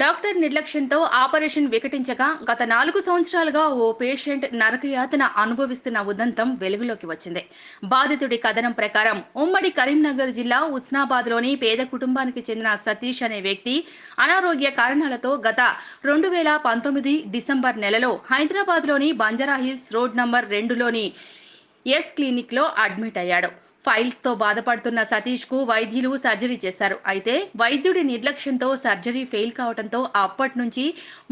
Doctor నిర్లక్ష్యంతో operation వికటించగా గత నాలుగు సంవత్సరాలుగా ఓ పేషెంట్ నరకయాతన అనుభవిస్తున్న ఉదంతం వెలుగులోకి వచ్చింది. బాధితుడి కథనం ప్రకారం ఉమ్మడి కరీంనగర్ జిల్లా ఉస్నాబాద్లోని పేద కుటుంబానికి చెందిన సతీష్ అనే వ్యక్తి అనారోగ్య కారణాలతో గత రెండు వేల పంతొమ్మిది డిసెంబర్ నెలలో హైదరాబాద్లోని బంజారాహిల్స్ రోడ్ నంబర్ రెండులోని ఎస్ క్లినిక్లో అడ్మిట్ అయ్యాడు. ఫైల్స్తో బాధపడుతున్న సతీష్కు వైద్యులు సర్జరీ చేశారు. అయితే వైద్యుడి నిర్లక్ష్యంతో సర్జరీ ఫెయిల్ కావడంతో అప్పటి నుంచి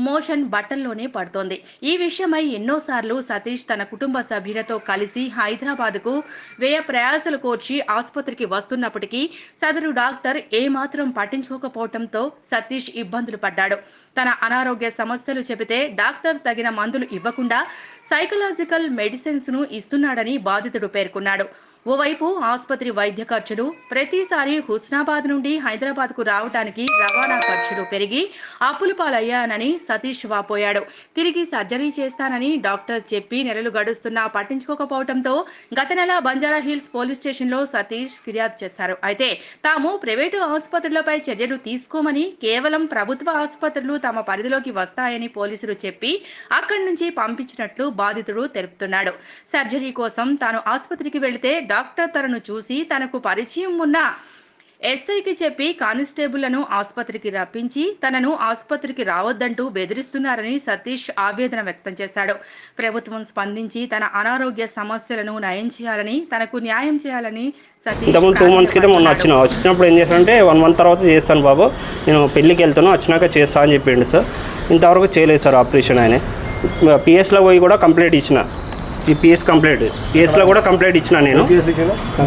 మోషన్ బట్టల్లోనే పడుతోంది. ఈ విషయమై ఎన్నోసార్లు సతీష్ తన కుటుంబ సభ్యులతో కలిసి హైదరాబాద్కు వ్యయ ప్రయాసలు కోర్చి ఆసుపత్రికి వస్తున్నప్పటికీ సదరు డాక్టర్ ఏమాత్రం పట్టించుకోకపోవడంతో సతీష్ ఇబ్బందులు పడ్డాడు. తన అనారోగ్య సమస్యలు చెబితే డాక్టర్ తగిన మందులు ఇవ్వకుండా సైకలాజికల్ మెడిసిన్స్ను ఇస్తున్నాడని బాధితుడు పేర్కొన్నాడు. ఓవైపు ఆసుపత్రి వైద్య ఖర్చులు ప్రతిసారి హుస్నాబాద్ నుండి హైదరాబాద్కు రావడానికి రవాణా ఖర్చులు పెరిగి అప్పుల పాలయ్యానని సతీష్ వాపోయాడు తిరిగి సర్జరీ చేస్తానని డాక్టర్ చెప్పి నెలలు గడుస్తున్నా పట్టించుకోకపోవడంతో గత నెల బంజారా హిల్స్ పోలీస్ స్టేషన్లో సతీష్ ఫిర్యాదు చేశారు. అయితే తాము ప్రైవేటు ఆసుపత్రులపై చర్యలు తీసుకోమని కేవలం ప్రభుత్వ ఆసుపత్రులు తమ పరిధిలోకి వస్తాయని పోలీసులు చెప్పి అక్కడి నుంచి పంపించినట్లు బాధితుడు తెలుపుతున్నాడు. సర్జరీ కోసం తాను ఆసుపత్రికి వెళితే డాక్టర్ తనను చూసి తనకు పరిచయం ఉన్న ఎస్ఐకి చెప్పి కానిస్టేబుళ్ళను ఆసుపత్రికి రప్పించి తనను ఆసుపత్రికి రావద్దంటూ బెదిరిస్తున్నారని సతీష్ ఆవేదన వ్యక్తం చేశాడు. ప్రభుత్వం స్పందించి తన అనారోగ్య సమస్యలను నయం చేయాలని తనకు న్యాయం చేయాలని ఇంతకుముందు టూ మంత్స్ క్రితం మొన్న వచ్చిన వచ్చినప్పుడు ఏం చేశానంటే వన్ మంత్ తర్వాత చేస్తాను బాబు. నేను పెళ్ళికి వెళ్తాను వచ్చినాక చేస్తా అని చెప్పిండు సార్. ఇంతవరకు చేయలేదు సార్ ఆపరేషన్ ఆయన. పిఎస్లో పోయి కూడా కంప్లీట్ ఇచ్చిన. ఈ పిఎస్ కంప్లీట్ పిఎస్లో కూడా కంప్లీట్ ఇచ్చిన నేను.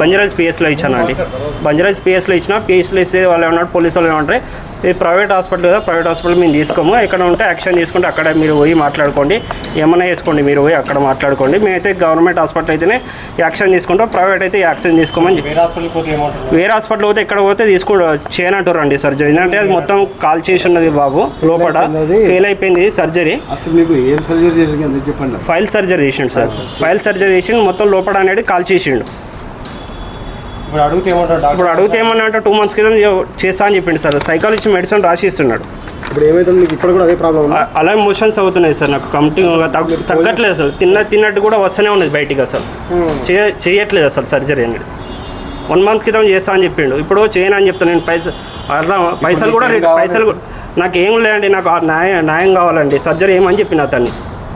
బంజరాజ్ పిఎస్లో ఇచ్చాను? అండి. బంజరాజ్ పిఎస్లో ఇచ్చిన పిఎస్లో ఇస్తే వాళ్ళు ఏమన్నారు? పోలీసు వాళ్ళు ఏమంటారు? ఇది ప్రైవేట్ హాస్పిటల్ కదా ప్రైవేట్ హాస్పిటల్ మేము తీసుకోము. ఎక్కడ ఉంటే యాక్షన్ తీసుకుంటే అక్కడ మీరు పోయి మాట్లాడుకోండి. ఏమన్నా చేసుకోండి మీరు పోయి అక్కడ మాట్లాడుకోండి. మేమైతే గవర్నమెంట్ హాస్పిటల్ అయితేనే యాక్షన్ తీసుకుంటాం. ప్రైవేట్ అయితే యాక్షన్ తీసుకోమని చెప్పి వేరే హాస్పిటల్ పోతే ఎక్కడ పోతే తీసుకో చేయనంటారు అండి సర్జరీ ఎందుకంటే అది మొత్తం కాల్ చేసి ఉన్నది బాబు లోపల. ఫెయిల్ అయిపోయింది సర్జరీ అసలు మీకు ఏం సర్జరీ జరిగింది? చెప్పండి. ఫైల్ సర్జరీ చేసిండు సార్. ఫైల్ సర్జరీ చేసి మొత్తం లోపల అనేది కాల్ చేసిండు. ఇప్పుడు అడిగితే డాక్టర్? ఇప్పుడు అడిగితే ఏమన్నా అంటే టూ మంత్స్ క్రితం చే- చేస్తా అని చెప్పిండు సార్. సైకాలజీ మెడిసిన్ రాసి ఇస్తున్నాడు ఇప్పుడు ఏమైతుంది? మీకు ఇప్పుడు కూడా అదే ప్రాబ్లం అలా మోషన్స్ అవుతున్నాయి సార్ నాకు. తగ్గ తగ్గట్లేదు అసలు తిన్న తిన్నట్టు కూడా వస్తూనే ఉన్నది బయటికి అసలు. చేయ చేయట్లేదు అసలు సర్జరీ అనేది. వన్ మంత్ క్రితం చేస్తా అని చెప్పిండు. ఇప్పుడు చేయను అని చెప్తాను. నేను పైసలు అట్లా పైసలు కూడా? పైసలు కూడా- నాకు ఏం లేదండి. నాకు న్యాయం కావాలండి. సర్జరీ ఏమని చెప్పిన అతన్ని?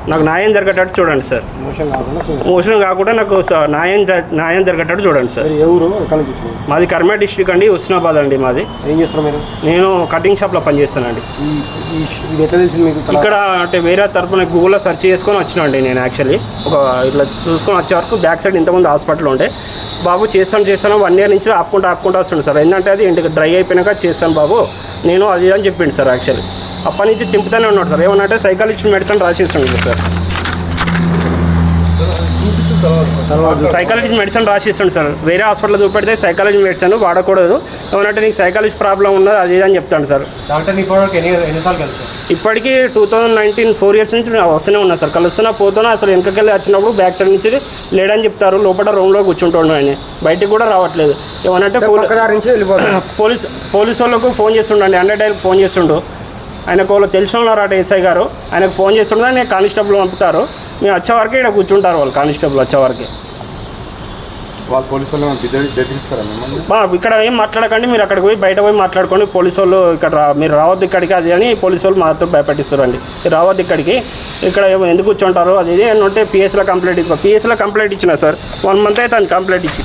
నాకు న్యాయం జరగేటట్టు చూడండి సార్. మోషన్ కాకుండా సో- మోషన్ కాకుండా నాకు న్యాయం న్యాయం జరగేటట్టు చూడండి సార్. వచ్చినారు? మాది కర్మా డిస్ట్రిక్ట్ అండి ఉస్నాబాద్ అండి మాది. ఏం చేస్తారు మీరు? నేను కటింగ్ షాప్లో పనిచేస్తానండి. ఇక్కడ అంటే వేరే తరపున గూగుల్లో సెర్చ్ చేసుకొని వచ్చినండి నేను యాక్చువల్లీ ఒక ఇట్లా చూసుకొని వచ్చే వరకు బ్యాక్ సైడ్ ఇంతకుముందు హాస్పిటల్ ఉండే. బాబు చేస్తాను చేస్తాను వన్ ఇయర్ నుంచి ఆపుకుంటూ ఆపుకుంటూ వస్తుండే సార్. ఏంటంటే అది ఇంటికి డ్రై అయిపోయినాక చేస్తాను బాబు. నేను అది అని చెప్పిండు సార్ యాక్చువల్లీ అప్పటి నుంచి తింపుతూనే ఉన్నాడు సార్. ఏమన్నంటే సైకాలజీ మెడిసిన్ రాసిస్తుండే సార్. సైకాలజీ మెడిసిన్ రాసిస్తుండు సార్. వేరే హాస్పిటల్ చూపెడితే సైకాలజీ మెడిసిన్ వాడకూడదు. ఏమనంటే నీకు సైకాలజీ ప్రాబ్లం ఉన్నది అది అని చెప్తాను సార్. డాక్టర్ ఇప్పటికీ two thousand nineteen four years నుంచి వస్తూనే ఉన్నా సార్. కలుస్తున్నా పోతున్నా అసలు వెనకకెళ్ళి వచ్చినప్పుడు బ్యాక్ సైడ్ నుంచి లేడని చెప్తారు. లోపల రూమ్లో కూర్చుంటుండే ఆయన. బయటికి కూడా రావట్లేదు. ఏమనంటే పోలీస్ పోలీస్ వాళ్ళకు ఫోన్ చేస్తుండండి. హండ్రెడ్ డైల్ ఫోన్ చేస్తుండు. ఆయనకు వాళ్ళు తెలిసిన వాళ్ళు అట ఎస్ఐ గారు. ఆయనకు ఫోన్ చేస్తుండే నేను కానిస్టేబుల్ పంపుతారు. మేము వచ్చే వరకే ఇక్కడ కూర్చుంటారు వాళ్ళు కానిస్టేబుల్ వచ్చే వరకే. వాళ్ళు పోలీసు ఇక్కడ ఏం మాట్లాడకండి మీరు అక్కడికి పోయి బయట పోయి మాట్లాడుకోండి. పోలీసు వాళ్ళు ఇక్కడ రా మీరు రావద్దు ఇక్కడికి అది అని పోలీసు వాళ్ళు మాతో భయపెట్టిస్తారండి. మీరు రావద్దు ఇక్కడికి. ఇక్కడ ఎందుకు కూర్చుంటారు అది ఇది అని ఉంటే పిఎస్లో కంప్లైంట్ ఇచ్చిన పిఎస్లో కంప్లైంట్ ఇచ్చిన సార్. వన్ మంత్ అయితే అని కంప్లైంట్ ఇచ్చి.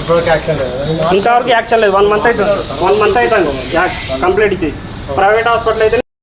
ఇప్పటివరకు యాక్షన్ లేదు? ఇంతవరకు యాక్షన్ లేదు. వన్ మంత్ అయితే వన్ మంత్ అవుతుంది కంప్లైంట్ ఇచ్చి. ప్రైవేట్ హాస్పిటల్ అయితే